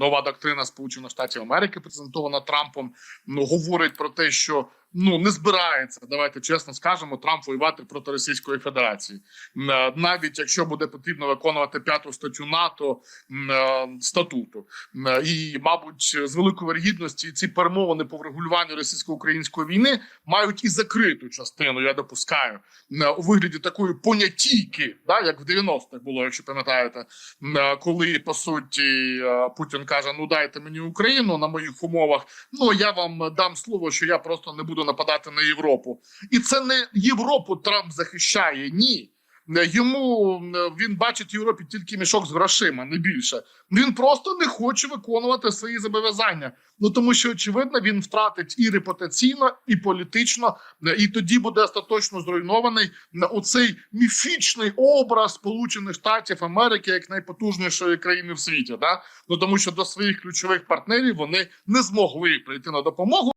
нова доктрина Сполучених Штатів Америки, презентована Трампом, ну говорить про те, що ну не збирається. Давайте чесно скажемо, Трамп воювати проти Російської Федерації, е, навіть якщо буде потрібно виконувати п'яту статтю НАТО е, статуту. Е, І, мабуть, з великою вірогідності ці перемовини по врегулюванню російсько-української війни мають і закриту частину. Я допускаю у вигляді такої понятійки, да, як в 90-х було, якщо пам'ятаєте, коли по суті Путін каже: Ну дайте мені Україну на моїх умовах. Ну я вам дам слово, що я просто не буду нападати на Європу. І це не Європу Трамп захищає. Ні. Е, Йому е, він бачить в Європі тільки мішок з грошима, не більше. Він просто не хоче виконувати свої зобов'язання. Ну тому що очевидно він втратить і репутаційно, і політично, е, і тоді буде остаточно зруйнований на оцей міфічний образ Сполучених Штатів Америки як найпотужнішої країни в світі. Да? Ну тому що до своїх ключових партнерів вони не змогли прийти на допомогу.